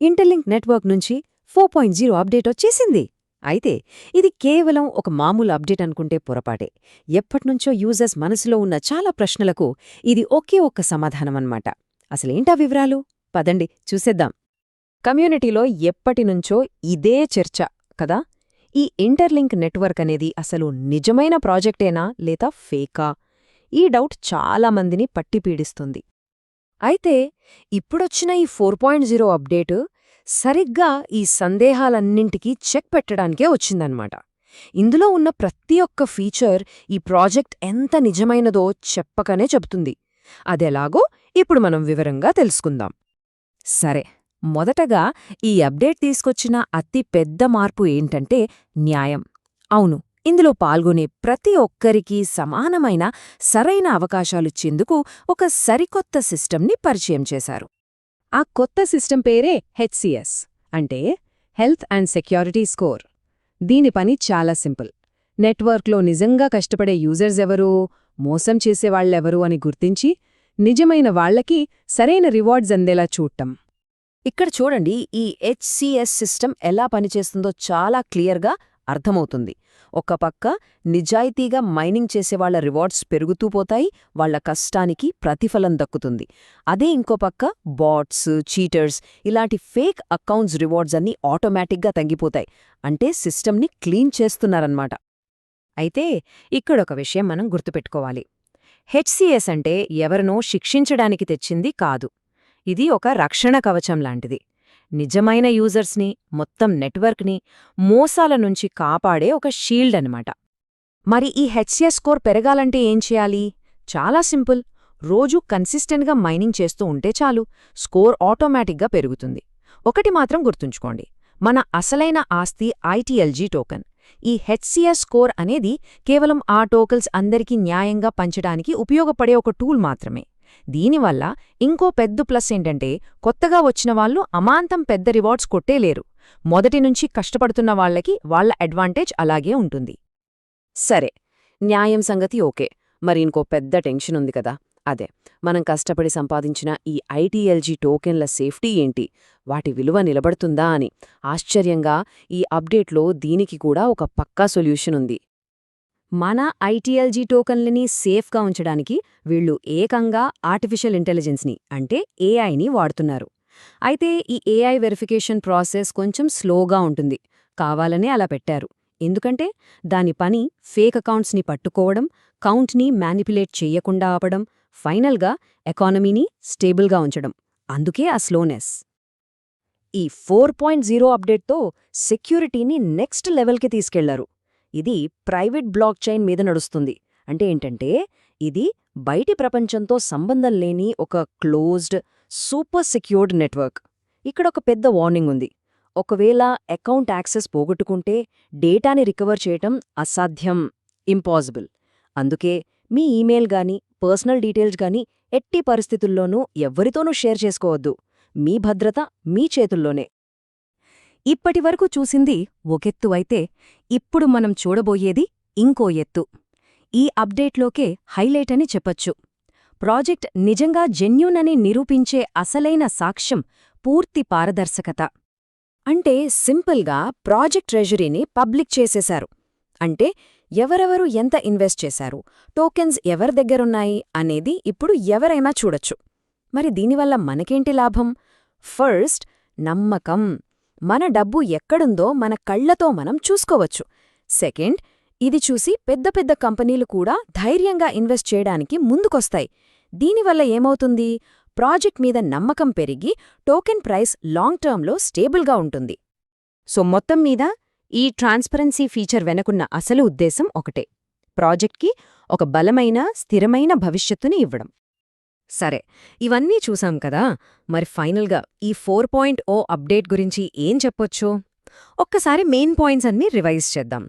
Interlink network నుంచి four point zero update వచ్చేసింది. అయితే ఇది కేవలం ఒక మామూలు అప్డేట్ అనుకుంటే పొరపాటే. ఎప్పట్నుంచో యూజర్స్ మనసులో ఉన్న చాలా ప్రశ్నలకు ఇది ఒకే ఒక్క సమాధానమన్నమాట. అసలేంటా వివరాలు? పదండి చూసేద్దాం. కమ్యూనిటీలో ఎప్పటినుంచో ఇదే చర్చ కదా? ఈ ఇంటర్లింక్ నెట్వర్క్ అనేది అసలు నిజమైన ప్రాజెక్టేనా లేదా ఫేకా? ఈ డౌట్ చాలామందిని పట్టిపీడిస్తుంది అయితే ఇప్పుడొచ్చిన ఈ ఫోర్ పాయింట్ జీరో అప్డేటు సరిగ్గా ఈ సందేహాలన్నింటికీ చెక్ పెట్టడానికే వచ్చిందన్నమాట. ఇందులో ఉన్న ప్రతి ఒక్క ఫీచర్ ఈ ప్రాజెక్ట్ ఎంత నిజమైనదో చెప్పకనే చెబుతుంది. అదెలాగో ఇప్పుడు మనం వివరంగా తెలుసుకుందాం. సరే మొదటగా ఈ అప్డేట్ తీసుకొచ్చిన అతి పెద్ద మార్పు ఏంటంటే న్యాయం. అవును ఇందులో పాల్గొనే ప్రతి ఒక్కరికీ సమానమైన సరైన అవకాశాలిచ్చేందుకు ఒక సరికొత్త సిస్టమ్ని పరిచయం చేశారు. ఆ కొత్త సిస్టమ్ పేరే హెచ్సిఎస్ అంటే హెల్త్ అండ్ సెక్యూరిటీ స్కోర్. దీని పని చాలా సింపుల్. నెట్వర్క్లో నిజంగా కష్టపడే యూజర్స్ ఎవరు మోసం చేసేవాళ్ళెవరు అని గుర్తించి నిజమైన వాళ్ళకి సరైన రివార్డ్స్ అందేలా చూడటం. ఇక్కడ చూడండి ఈ హెచ్సిఎస్ సిస్టమ్ ఎలా పనిచేస్తుందో చాలా క్లియర్గా అర్థమవుతుంది. ఒక పక్క నిజాయితీగా మైనింగ్ చేసేవాళ్ళ రివార్డ్స్ పెరుగుతూ పోతాయి వాళ్ళ కష్టానికి ప్రతిఫలం దక్కుతుంది. అదే ఇంకో పక్క బాట్స్ చీటర్స్ ఇలాంటి ఫేక్ అకౌంట్స్ రివార్డ్స్ అన్నీ ఆటోమేటిక్గా తగ్గిపోతాయి. అంటే సిస్టమ్ని క్లీన్ చేస్తున్నారన్నమాట. అయితే ఇక్కడొక విషయం మనం గుర్తుపెట్టుకోవాలి. హెచ్సిఎస్ అంటే ఎవరినో శిక్షించడానికి తెచ్చింది కాదు. ఇది ఒక రక్షణ కవచం లాంటిది. నిజమైన యూజర్స్ని మొత్తం నెట్వర్క్ని మోసాల నుంచి కాపాడే ఒక షీల్డ్ అనమాట మరి ఈ హెచ్సిఎస్ స్కోర్ పెరగాలంటే ఏం చేయాలి? చాలా సింపుల్. రోజూ కన్సిస్టెంట్గా మైనింగ్ చేస్తూ ఉంటే చాలు స్కోర్ ఆటోమేటిక్గా పెరుగుతుంది. ఒకటి మాత్రం గుర్తుంచుకోండి. మన అసలైన ఆస్తి ఐటీఎల్జీ టోకెన్. ఈ హెచ్సిఎస్ స్కోర్ అనేది కేవలం ఆ టోకల్స్ అందరికీ న్యాయంగా పంచడానికి ఉపయోగపడే ఒక టూల్ మాత్రమే. దీనివల్ల ఇంకో పెద్ద ప్లస్ ఏంటంటే కొత్తగా వచ్చిన వాళ్ళు అమాంతం పెద్ద రివార్డ్స్ కొట్టేలేరు మొదటి నుంచి కష్టపడుతున్న వాళ్ళకి వాళ్ళ అడ్వాంటేజ్ అలాగే ఉంటుంది. సరే న్యాయం సంగతి ఓకే. మరి ఇంకో పెద్ద టెన్షన్ ఉంది కదా. అదే మనం కష్టపడి సంపాదించిన ఈ ఐటీఎల్జీ టోకెన్ల సేఫ్టీ ఏంటి? వాటి విలువ నిలబడుతుందా అని ఆశ్చర్యంగా ఈ అప్డేట్లో దీనికి కూడా ఒక పక్కా సొల్యూషన్ ఉంది. మన ఐటీఎల్జీ టోకన్లని సేఫ్గా ఉంచడానికి వీళ్ళు ఏకంగా ఆర్టిఫిషియల్ ఇంటెలిజెన్స్ని అంటే ఏఐని వాడుతున్నారు. అయితే ఈ ఏఐ వెరిఫికేషన్ ప్రాసెస్ కొంచెం స్లోగా ఉంటుంది. కావాలనే అలా పెట్టారు. ఎందుకంటే దాని పని ఫేక్ అకౌంట్స్ని పట్టుకోవడం కౌంట్ని మ్యానిపులేట్ చెయ్యకుండా ఆపడం ఫైనల్గా ఎకానమీని స్టేబుల్గా ఉంచడం. అందుకే ఆ స్లోనెస్. ఈ ఫోర్ పాయింట్ జీరో అప్డేట్తో సెక్యూరిటీని నెక్స్ట్ లెవెల్కి తీసుకెళ్ళారు. ఇది ప్రైవేట్ బ్లాక్ చైన్ మీద నడుస్తుంది. అంటే ఏంటంటే ఇది బయటి ప్రపంచంతో సంబంధం లేని ఒక క్లోజ్డ్ సూపర్ సెక్యూర్డ్ నెట్వర్క్. ఇక్కడ ఒక పెద్ద వార్నింగ్ ఉంది. ఒకవేళ అకౌంట్ యాక్సెస్ పోగొట్టుకుంటే డేటాని రికవర్ చేయటం అసాధ్యం ఇంపాసిబుల్. అందుకే మీ ఈమెయిల్ గాని పర్సనల్ డీటెయిల్స్ గాని ఎట్టి పరిస్థితుల్లోనూ ఎవ్వరితోనూ షేర్ చేసుకోవద్దు. మీ భద్రత మీ చేతుల్లోనే. ఇప్పటివరకు చూసింది ఒకెత్తు అయితే ఇప్పుడు మనం చూడబోయేది ఇంకో ఎత్తు. ఈ అప్డేట్లోకే హైలైట్ అని చెప్పొచ్చు. ప్రాజెక్ట్ నిజంగా జెన్యూన్ అని నిరూపించే అసలైన సాక్ష్యం పూర్తి పారదర్శకత. అంటే సింపుల్గా ప్రాజెక్ట్ ట్రెజరీని పబ్లిక్ చేసేశారు. అంటే ఎవరెవరు ఎంత ఇన్వెస్ట్ చేశారు టోకెన్స్ ఎవరి దగ్గరున్నాయి అనేది ఇప్పుడు ఎవరైనా చూడొచ్చు. మరి దీనివల్ల మనకేంటి లాభం? ఫస్ట్ నమ్మకం. మన డబ్బు ఎక్కడుందో మన కళ్ళతో మనం చూసుకోవచ్చు. సెకండ్ ఇది చూసి పెద్ద పెద్ద కంపెనీలు కూడా ధైర్యంగా ఇన్వెస్ట్ చేయడానికి ముందుకొస్తాయి. దీనివల్ల ఏమవుతుంది? ప్రాజెక్ట్ మీద నమ్మకం పెరిగి టోకెన్ ప్రైస్ లాంగ్ టర్మ్లో స్టేబుల్గా ఉంటుంది. సో మొత్తం మీద ఈ ట్రాన్స్పరెన్సీ ఫీచర్ వెనకున్న అసలు ఉద్దేశం ఒకటే. ప్రాజెక్ట్కి ఒక బలమైన స్థిరమైన భవిష్యత్తుని ఇవ్వడం. సరే ఇవన్నీ చూసాం కదా మరి ఫైనల్గా ఈ ఫోర్ పాయింట్ ఓ అప్డేట్ గురించి ఏం చెప్పొచ్చు? ఒక్కసారి మెయిన్ పాయింట్స్ అన్నీ రివైజ్ చేద్దాం.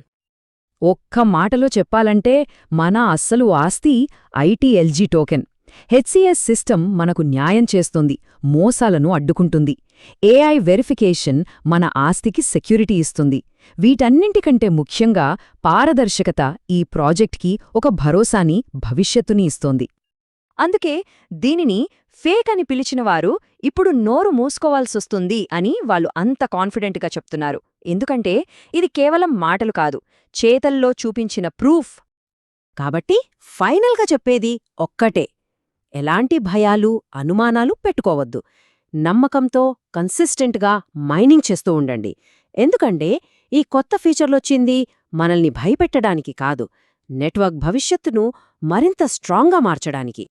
ఒక్క మాటలో చెప్పాలంటే మన అస్సలు ఆస్తి ఐటీఎల్జీ టోకెన్. హెచ్సిఎస్ సిస్టమ్ మనకు న్యాయం చేస్తుంది మోసాలను అడ్డుకుంటుంది. ఏఐ వెరిఫికేషన్ మన ఆస్తికి సెక్యూరిటీ ఇస్తుంది. వీటన్నింటికంటే ముఖ్యంగా పారదర్శకత ఈ ప్రాజెక్ట్కి ఒక భరోసాని భవిష్యత్తుని ఇస్తోంది. అందుకే దీనిని ఫేక్ అని పిలిచినవారు ఇప్పుడు నోరు మూసుకోవాల్సొస్తుంది అని వాళ్ళు అంత కాన్ఫిడెంట్గా చెప్తున్నారు. ఎందుకంటే ఇది కేవలం మాటలు కాదు చేతల్లో చూపించిన ప్రూఫ్. కాబట్టి ఫైనల్గా చెప్పేది ఒక్కటే ఎలాంటి భయాలు అనుమానాలు పెట్టుకోవద్దు. నమ్మకంతో కన్సిస్టెంట్గా మైనింగ్ చేస్తూ ఉండండి. ఎందుకంటే ఈ కొత్త ఫీచర్లొచ్చింది మనల్ని భయపెట్టడానికి కాదు నెట్వర్క్ భవిష్యత్తును మరింత స్ట్రాంగ్గా మార్చడానికి.